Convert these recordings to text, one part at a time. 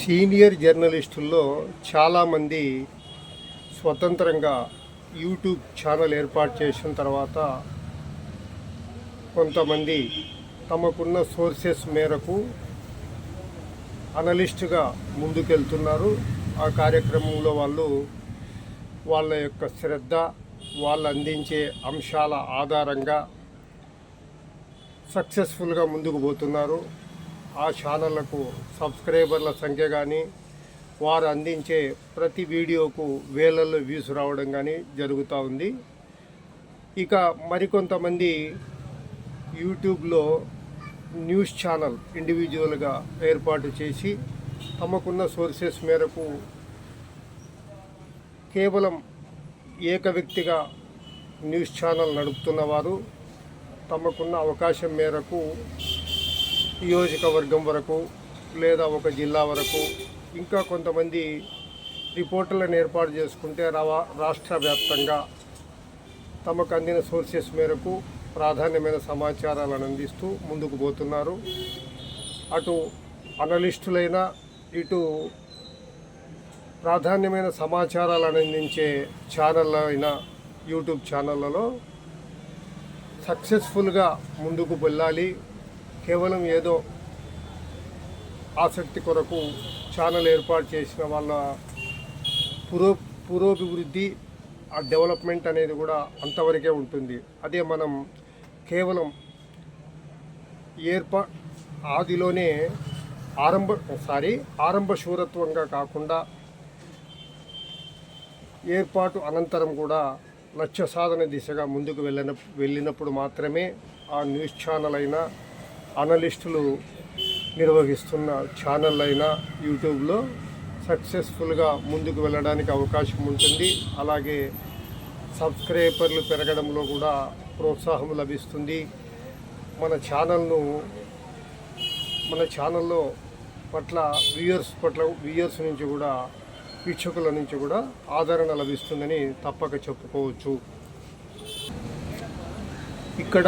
Senior జర్నలిస్టుల్లో చాలామంది స్వతంత్రంగా YouTube channel ఏర్పాటు చేసిన తర్వాత కొంతమంది తమకున్న సోర్సెస్ మేరకు అనలిస్టుగా ముందుకెళ్తున్నారు. ఆ కార్యక్రమంలో వాళ్ళు వాళ్ళ యొక్క శ్రద్ధ వాళ్ళు అందించే అంశాల ఆధారంగా సక్సెస్ఫుల్గా ముందుకు పోతున్నారు. ఆ ఛానళ్ళకు సబ్స్క్రైబర్ల సంఖ్య కానీ వారు అందించే ప్రతి వీడియోకు వేలల్లో వ్యూస్ రావడం కానీ జరుగుతూ ఉంది. ఇక మరికొంతమంది యూట్యూబ్లో న్యూస్ ఛానల్ ఇండివిజువల్గా ఏర్పాటు చేసి తమకున్న సోర్సెస్ మేరకు కేవలం ఏక వ్యక్తిగా న్యూస్ ఛానల్ నడుపుతున్న వారు తమకున్న అవకాశం మేరకు నియోజకవర్గం వరకు లేదా ఒక జిల్లా వరకు ఇంకా కొంతమంది రిపోర్టర్లను ఏర్పాటు చేసుకుంటే రవా రాష్ట్ర వ్యాప్తంగా తమకు అందిన సోర్సెస్ మేరకు ప్రాధాన్యమైన సమాచారాలను అందిస్తూ ముందుకు పోతున్నారు. అటు అనలిస్టులైనా ఇటు ప్రాధాన్యమైన సమాచారాలను అందించే ఛానళ్ళైన యూట్యూబ్ ఛానళ్ళలో సక్సెస్ఫుల్గా ముందుకు వెళ్ళాలి. కేవలం ఏదో ఆసక్తి కొరకు ఛానల్ ఏర్పాటు చేసిన వాళ్ళ పురో పురోభివృద్ధి ఆ డెవలప్మెంట్ అనేది కూడా అంతవరకే ఉంటుంది. అదే మనం కేవలం ఏర్పా ఆదిలోనే ఆరంభ సారీ ఆరంభ శూరత్వంగా కాకుండా ఏర్పాటు అనంతరం కూడా లక్ష్య సాధన దిశగా ముందుకు వెళ్ళిన వెళ్ళినప్పుడు మాత్రమే ఆ న్యూస్ ఛానల్ అయినా అనలిస్టులు నిర్వహిస్తున్న ఛానల్ అయినా యూట్యూబ్లో సక్సెస్ఫుల్గా ముందుకు వెళ్ళడానికి అవకాశం ఉంటుంది. అలాగే సబ్స్క్రైబర్లు పెరగడంలో కూడా ప్రోత్సాహం లభిస్తుంది. మన ఛానల్ను మన ఛానల్లో పట్ల వ్యూయర్స్ పట్ల వ్యూయర్స్ నుంచి కూడా వీక్షకుల నుంచి కూడా ఆదరణ లభిస్తుందని తప్పక చెప్పుకోవచ్చు. ఇక్కడ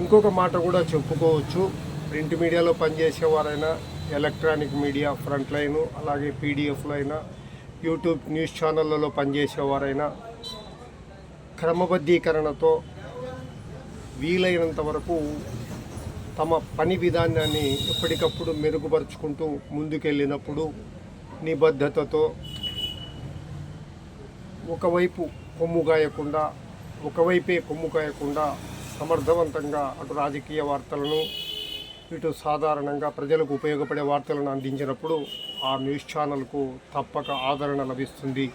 ఇంకొక మాట కూడా చెప్పుకోవచ్చు. ప్రింట్ మీడియాలో పనిచేసేవారైనా ఎలక్ట్రానిక్ మీడియా ఫ్రంట్ లైను అలాగే పీడిఎఫ్లో అయినా యూట్యూబ్ న్యూస్ ఛానళ్ళలో పనిచేసేవారైనా క్రమబద్ధీకరణతో వీలైనంత వరకు తమ పని విధానాన్ని ఎప్పటికప్పుడు మెరుగుపరుచుకుంటూ ముందుకెళ్ళినప్పుడు నిబద్ధతతో ఒకవైపు కొమ్ము కాయకుండా ఒకవైపే కొమ్ము కాయకుండా సమర్థవంతంగా అటు రాజకీయ వార్తలను ఇటు సాధారణంగా ప్రజలకు ఉపయోగపడే వార్తలను అందించినప్పుడు ఆ న్యూస్ ఛానల్కు తప్పక ఆదరణ లభిస్తుంది.